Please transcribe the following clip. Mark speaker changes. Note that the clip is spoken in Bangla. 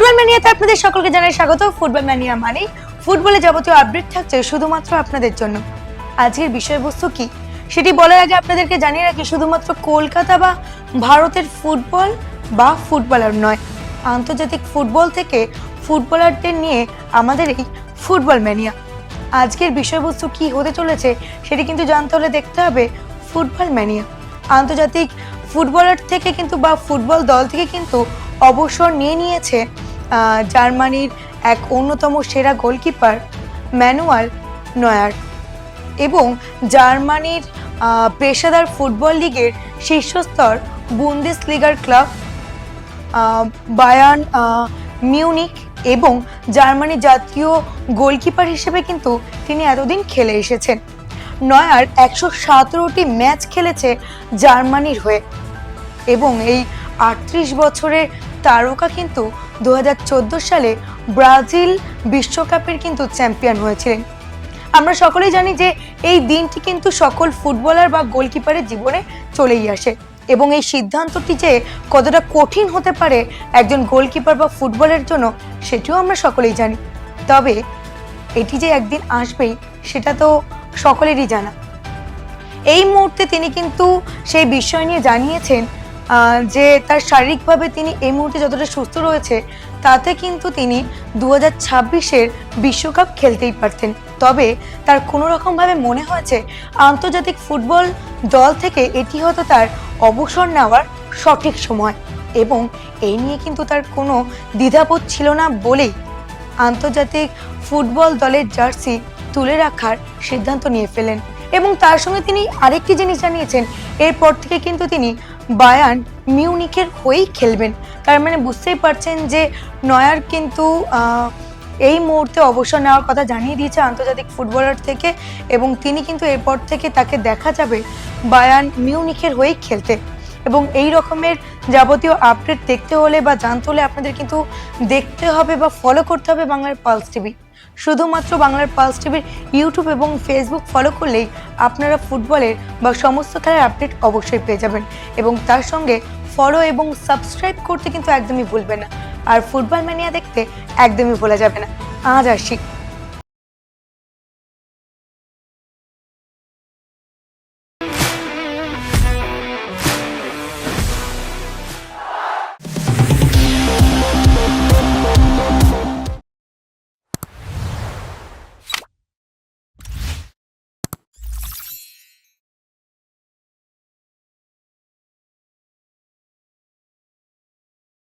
Speaker 1: ম্যানিয়াতে আপনাদের সকলকে জানাই স্বাগত। ফুটবল ম্যানিয়া মানে ফুটবলে যাবতীয় আপডেট থাকছে শুধুমাত্র আপনাদের জন্য। আজকের বিষয়বস্তু কি? সেটি বলার আগে আপনাদেরকে জানিয়ে রাখি, শুধুমাত্র কলকাতা বা ভারতের ফুটবল বা ফুটবলার নয়। আন্তর্জাতিক ফুটবল থেকে ফুটবলারদের নিয়ে আমাদের এই ফুটবল ম্যানিয়া আজকের বিষয়বস্তু কি হতে চলেছে সেটি কিন্তু জানতে হলে দেখতে হবে ফুটবল ম্যানিয়া আন্তর্জাতিক ফুটবলার থেকে কিন্তু বা ফুটবল দল থেকে কিন্তু অবসর নিয়ে নিয়েছে জার্মানির এক অন্যতম সেরা গোলকিপার ম্যানুয়াল নয়ার। এবং জার্মানির পেশাদার ফুটবল লিগের শীর্ষস্তর বুন্দেস লিগার ক্লাব বায়ান মিউনিক এবং জার্মানি জাতীয় গোলকিপার হিসেবে কিন্তু তিনি এতদিন খেলে এসেছেন। নয়ার একশো সতেরোটি ম্যাচ খেলেছে জার্মানির হয়ে এবং এই আটত্রিশ বছরের তারকা কিন্তু দু হাজার চোদ্দ সালে ব্রাজিল বিশ্বকাপের কিন্তু চ্যাম্পিয়ন হয়েছিলেন। আমরা সকলেই জানি যে এই দিনটি কিন্তু সকল ফুটবলার বা গোলকিপারের জীবনে চলেই আসে এবং এই সিদ্ধান্তটি যে কতটা কঠিন হতে পারে একজন গোলকিপার বা ফুটবলের জন্য, সেটিও আমরা সকলেই জানি। তবে এটি যে একদিন আসবেই, সেটা তো সকলেরই জানা। এই মুহূর্তে তিনি কিন্তু সেই বিষয় নিয়ে জানিয়েছেন যে তার শারীরিকভাবে তিনি এই মুহূর্তে যতটা সুস্থ রয়েছে, তাতে কিন্তু তিনি দু হাজার ছাব্বিশের বিশ্বকাপ খেলতেই পারতেন। তবে তার কোনো রকমভাবে মনে হয়েছে, আন্তর্জাতিক ফুটবল দল থেকে এটি হয়তো তার অবসর নেওয়ার সঠিক সময় এবং এই নিয়ে কিন্তু তার কোনো দ্বিধাবোধ ছিল না বলেই আন্তর্জাতিক ফুটবল দলের জার্সি তুলে রাখার সিদ্ধান্ত নিয়ে ফেলেন। এবং তার সঙ্গে তিনি আরেকটি জিনিস জানিয়েছেন, এরপর থেকে কিন্তু তিনি বায়ান মিউনিকের হয়েই খেলবেন। তার মানে বুঝতেই পারছেন যে নয়ার কিন্তু এই মুহূর্তে অবসর নেওয়ার কথা জানিয়ে দিয়েছে আন্তর্জাতিক ফুটবলার থেকে এবং তিনি কিন্তু এরপর থেকে তাকে দেখা যাবে বায়ান মিউনিকের হয়েই খেলতে। এবং এই রকমের যাবতীয় আপডেট দেখতে হলে বা জানতে হলে আপনাদের কিন্তু দেখতে হবে বা ফলো করতে হবে বাংলার পালস টিভি শুধুমাত্র বাংলার পালস টিভির ইউটিউব এবং ফেসবুক ফলো করলেই আপনারা ফুটবলের বা সমস্ত খেলার আপডেট অবশ্যই পেয়ে যাবেন এবং তার সঙ্গে ফলো এবং সাবস্ক্রাইব করতে কিন্তু একদমই ভুলবেন না। আর ফুটবল ম্যানিয়া দেখতে একদমই ভোলা যাবে না। আজ আসি।